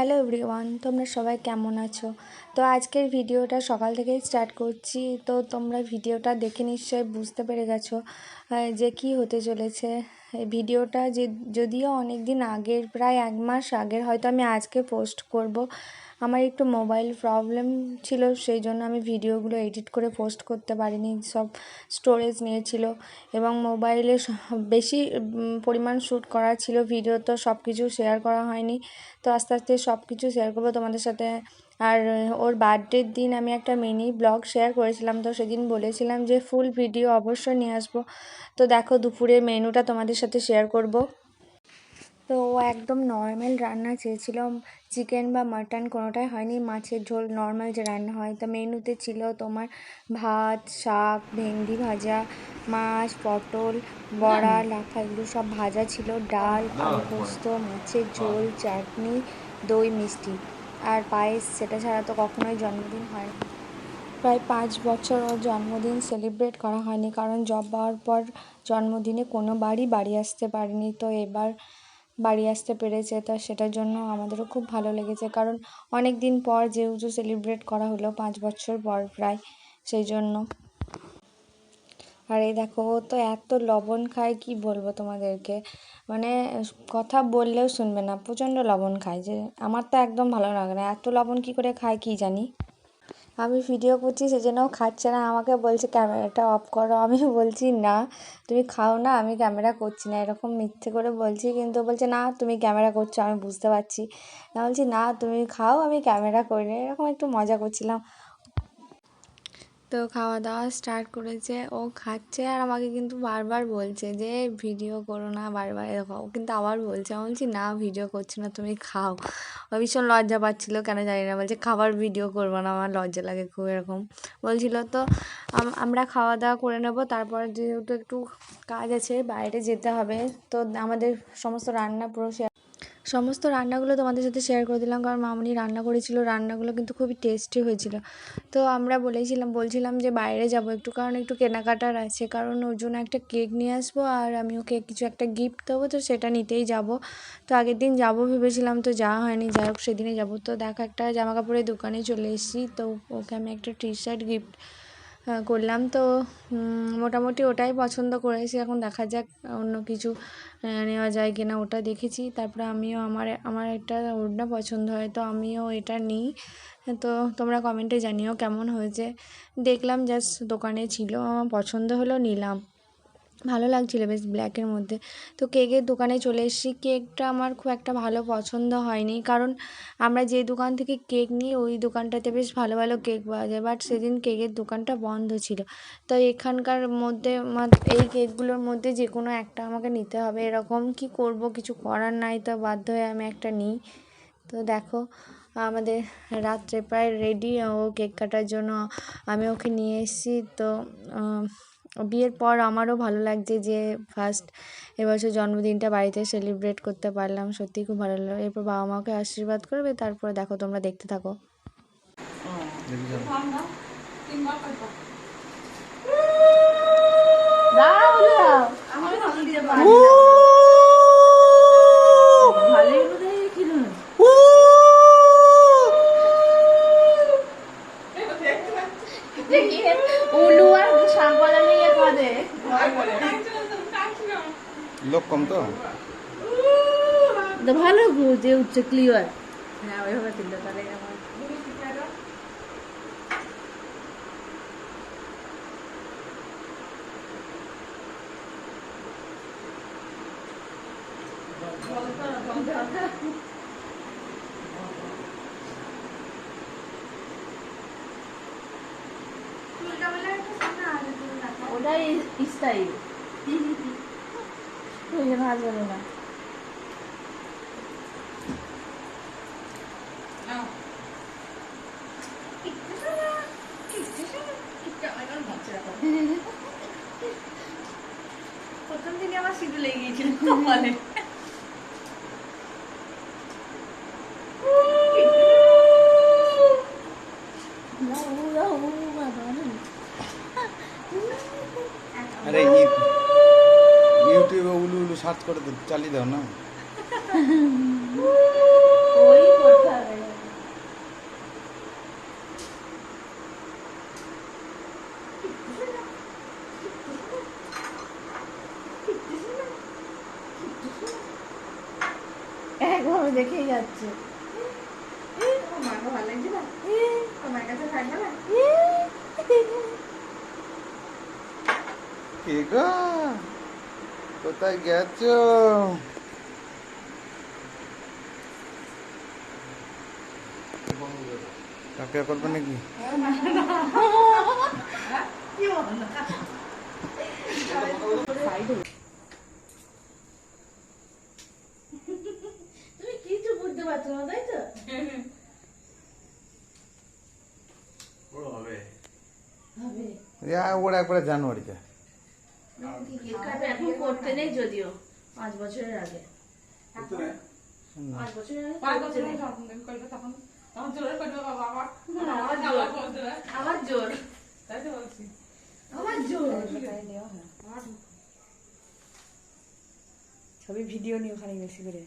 Hello everyone তোমরা সবাই কেমন আছো? তো আজকের ভিডিওটা সকাল থেকেই স্টার্ট করছি। তো তোমরা ভিডিওটা দেখে নিশ্চয়ই বুঝতে পেরে গেছো যে কি হতে চলেছে। ভিডিওটা যে, যদিও অনেক দিন আগের, প্রায় এক মাস আগের, হয়তো আমি আজকে পোস্ট করব। আমার একটু মোবাইল প্রবলেম ছিল, সেই জন্য আমি ভিডিওগুলো এডিট করে পোস্ট করতে পারিনি, সব স্টোরেজ নিয়েছিল এবং মোবাইলে বেশি পরিমাণ শ্যুট করা ছিল, ভিডিও তো সব কিছু শেয়ার করা হয়নি। তো আস্তে আস্তে সব কিছু শেয়ার করব, তোমাদের সাথে আর ওর বার্থডের দিন আমি একটা মিনি ব্লগ শেয়ার করেছিলাম। তো সেদিন বলেছিলাম যে ফুল ভিডিও অবশ্যই নিয়ে আসব। তো দেখো দুপুরে মেনুটা তোমাদের সাথে শেয়ার করব। তো ও একদম নর্মাল রান্না চেয়েছিল। চিকেন বা মাটন কোনোটাই হয়নি। মাছের ঝোল নর্মাল যে রান্না হয়। তো মেনুতে ছিল তোমার ভাত শাক ভেন্ডি ভাজা মাছ পটল বড়া লাফা এগুলো সব ভাজা ছিল। ডাল আলু পোস্ত মাছের ঝোল চাটনি দই মিষ্টি। আর পায়েস, সেটা ছাড়া তো কখনোই জন্মদিন হয় না প্রায় পাঁচ বছর ওর জন্মদিন সেলিব্রেট করা হয়নি, কারণ জব পাওয়ার পর জন্মদিনে কোনোবারই বাড়ি আসতে পারিনি। তো এবার বাড়ি আসতে পেরেছে, তা সেটার জন্য আমাদেরও খুব ভালো লেগেছে। কারণ অনেক দিন পর যেহেতু সেলিব্রেট করা হলো, পাঁচ বছর পর প্রায়, সেই জন্য। আর এই দেখো, ও তো এত লবণ খায়, কি বলব তোমাদেরকে? মানে কথা বললেও শুনবে না, প্রচণ্ড লবণ খায় যে, আমার তো একদম ভালো লাগে না, এত লবণ কি করে খায় কি জানি? আমি ভিডিও করছি, সেজন্য খাচ্ছে না, আমাকে বলছে ক্যামেরাটা অফ করো, আমি বলছি না, তুমি খাও না, আমি ক্যামেরা করছি না, এরকম মিথ্যে করে বলছি, কিন্তু বলছে, না, তুমি ক্যামেরা করছ, আমি বুঝতে পারছি। না বলছি, না, তুমি খাও, আমি ক্যামেরা করি না। এরকম একটু মজা করছিলাম। তো খাওয়া দাওয়া স্টার্ট করেছে। ও খাচ্ছে আর আমাকে কিন্তু বারবার বলছে যে, ভিডিও করো না বারবার। এরকম। ও কিন্তু আবার বলছে, আমি বলছি, না, ভিডিও করছি না, তুমি খাও। ও ভীষণ লজ্জা পাচ্ছিল, কেন জানি না। বলছে, খাবার ভিডিও করব না, আমার লজ্জা লাগে খুব, এরকম। বলছিল, তো আমরা খাওয়া দাওয়া করে নেব, তারপর যেহেতু একটু কাজ আছে, বাইরে যেতে হবে। তো আমাদের সমস্ত রান্না পুরো সমস্ত রান্নাগুলো তোমাদের সাথে শেয়ার করে দিলাম, কারণ মামনি রান্না করেছিল, রান্নাগুলো কিন্তু খুবই টেস্টি হয়েছিল। তো আমরা বলেছিলাম, বলছিলাম যে বাইরে যাব একটু, কারণ একটু কেনাকাটার আছে। কারণ ওর জন্য একটা কেক নিয়ে আসব, আর আমি ওকে কিছু একটা গিফট দেবো, তো সেটা নিতেই যাব। তো আগের দিন যাব ভেবেছিলাম, তো যাওয়া হয়নি, যাই হোক সেদিনে যাব। তো দেখো একটা জামা কাপড়ের দোকানে চলে এসেছি, তো ওকে আমি একটা টি শার্ট গিফট করলাম। তো মোটামুটি ওটাই পছন্দ করেছি। এখন দেখা যাক, অন্য কিছু নেওয়া যায় কিনা ওটা দেখেছি। তারপরে আমিও আমার আমার একটা ওড়না পছন্দ হয়, তো আমিও এটা নিই। তো তোমরা কমেন্টে জানিও কেমন হয়েছে। দেখলাম জাস্ট দোকানে ছিল, আমার পছন্দ হলো, নিলাম। ভালো লাগছিল বেশ ব্ল্যাকের মধ্যে। তো কেকের দোকানে চলে এসেছি। কেকটা আমার খুব একটা ভালো পছন্দ হয়নি। কারণ আমরা যে দোকান থেকে কেক নিই, ওই দোকানটাতে বেশ ভালো ভালো কেক পাওয়া যায়। বাট সেদিন কেকের দোকানটা বন্ধ ছিল। তো এখানকার মধ্যে এই কেকগুলোর মধ্যে যে কোনো একটা আমাকে নিতে হবে। এরকম কি করব? কিছু করার নাই তো বাধ্য হয়ে আমি একটা নিই। তো দেখো, আমাদের রাত্রে প্রায় রেডি ও কেক কাটার জন্য আমি ওকে নিয়ে এসেছি। তো বিয়ের পর আমারও ভালো লাগছে যে ফার্স্ট এবছর জন্মদিনটা বাড়িতে সেলিব্রেট করতে পারলাম। সত্যিই খুব ভালো লাগল। এরপর বাবা মাকে আশীর্বাদ করবে তারপরে দেখো তোমরা দেখতে থাকো। উলু আর শাক বানালে ইয়ে করে লোক কম তো? ভালো গো যে উচ্চ ক্লিয়ার হ্যাঁ ওইভাবে তুললে তাহলে আমার ওটাই স্টাইল ওই জন্য না। প্রথম দিনে আমার সিঁদুর লেগে গিয়েছিল ফাঁস করে দিন চালিয়ে দাও না। দেখেই যাচ্ছে। কোথায় গেছো? কাকে করবে নাকি? তুমি কিছু বুঝতে পারছ না তাই তো? ওরা একবারে জানুয়ারিতে। কেক কাটা এখন করতে নেই যদিও। পাঁচ বছরের আগে। পাঁচ বছরের আগে করতে নেই। না, আমার জোর। আমার জোর। আমার জোর। ছবি ভিডিও নিয়ে ওখানে বেশি করে।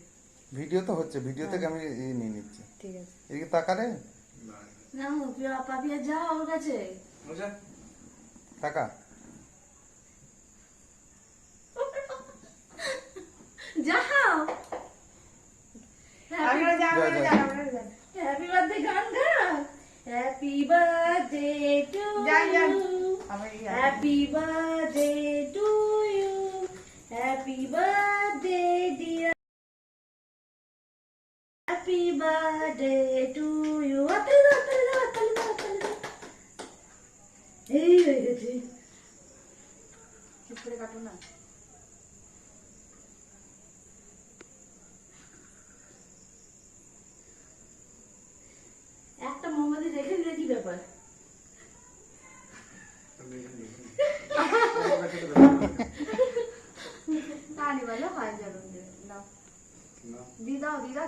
ভিডিও তো হচ্ছে ভিডিও থেকে আমি নিয়ে নিচ্ছি। ঠিক আছে। এদিকে না পাপিয়া যা ওর কাছে। তাকা। हैप्पी बर्थडे गान गा happy birthday to you happy birthday to you happy birthday dear happy birthday to you अतरे दो अतरे दो अतरे दो अतरे दो ए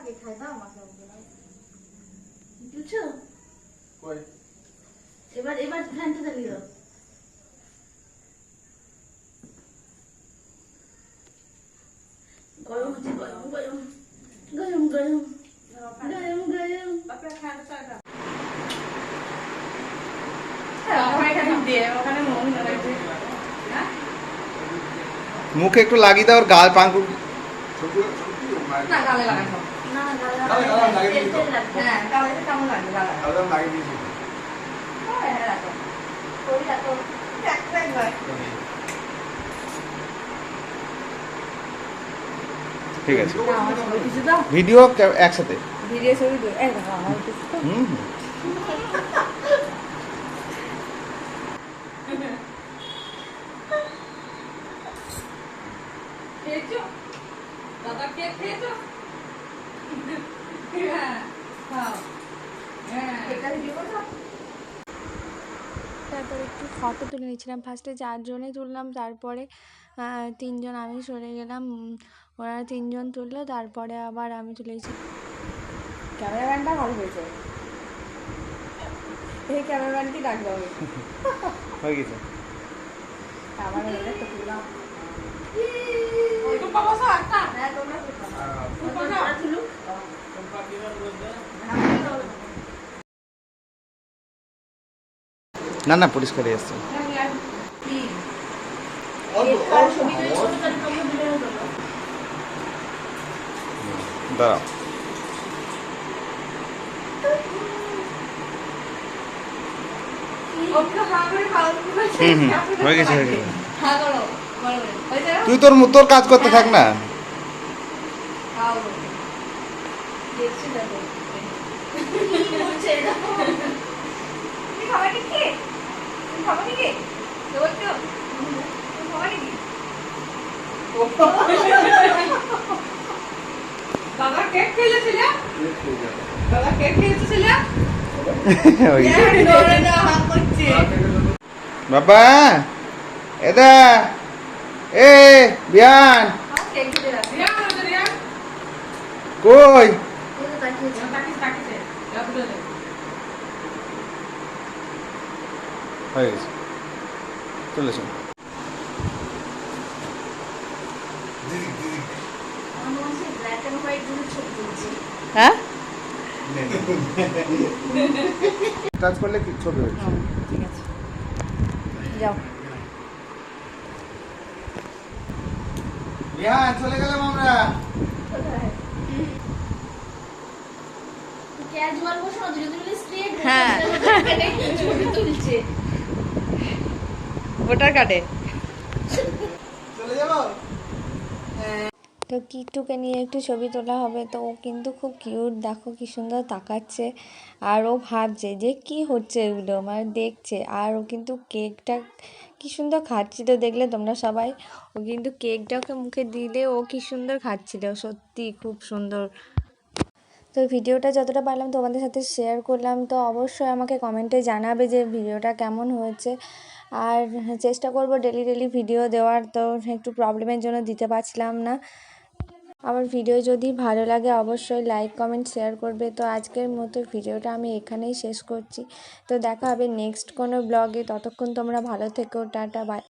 দাও দি দাও কে খাই দাও আমাকে দাও বুঝছ এবার এবার ফ্যানটা চালিয়ে দাও গরম হচ্ছে গরম গরম গরম গরম গরম গরম ওখানে মহিলা লাগছে মুখে একটু লাগিয়ে দাও ওর গাল পাঙ্কু না গালে লাগাই ঠিক আছে ভিডিও একসাথে। ভিডিও ছবি দাদা কেক খেয়েছো হ্যাঁ খাও হ্যাঁ এটা দিব না তারপরে একটু ফটো তুলে নিচ্ছিলাম ফার্স্টে চারজনে তুললাম তারপরে তিনজন আমি সরে গেলাম। ওরা তিনজন তুললো তারপরে আবার আমি তুলেছি ক্যামেরাম্যানটা ভালো হয়েছে। এই ক্যামেরাম্যানটি ডাকবো হয়ে গেছে। আমার তো তুললাম তো বাবা সব একটা হ্যাঁ তোমরা কি খাও তোমরা তুলুক না না পরিষ্কারই আসছে দাঁড়াও। হয়ে গেছে হয়ে গেছে? তুই তোর তোর কাজ করতে থাক না। দেখছি খাবে খাবে নাকি? দাদা কেক খেয়েছিল দাদা কেক খেয়েছিল বাবা এদা এ বিয়ান। কই এটা তাকিয়েছে তাকিস তাকিসে যাও তুলে দে হয়ে গেছে চলে তুলছে হ্যাঁ কাজ করলে কি ছবি হচ্ছে ঠিক আছে যাও বিয়ান চলে গেলাম আমরা কোথায় ক্যাজুয়াল বসে না দুজন মিলে স্ট্রেট হ্যাঁ। ছবি তুলছে ভোটার কার্ডে। তো কিট্টুকে নিয়ে একটু ছবি তোলা হবে, তো ও কিন্তু খুব কিউট দেখো কি সুন্দর তাকাচ্ছে। আর ও ভাবছে যে কি হচ্ছে এগুলো মানে দেখছে। আর ও কিন্তু কেকটা কি সুন্দর খাচ্ছিল, দেখলে তোমরা সবাই। ও কিন্তু কেকটাকে মুখে দিলে ও কি সুন্দর খাচ্ছিল, সত্যি খুব সুন্দর। তো ভিডিওটা যতটা পারলাম তোমাদের সাথে শেয়ার করলাম, তো অবশ্যই আমাকে কমেন্টে জানাবে যে ভিডিওটা কেমন হয়েছে। আর চেষ্টা করব ডেলি ডেলি ভিডিও দেওয়ার। তো একটু প্রবলেমের জন্য দিতে পারছিলাম না। আমার ভিডিও যদি ভালো লাগে, অবশ্যই লাইক কমেন্ট শেয়ার করবে। তো আজকের মতো ভিডিওটা আমি এখানেই শেষ করছি। তো দেখা হবে নেক্সট কোনো ব্লগে ততক্ষণ তোমরা ভালো থেকো। Tata bye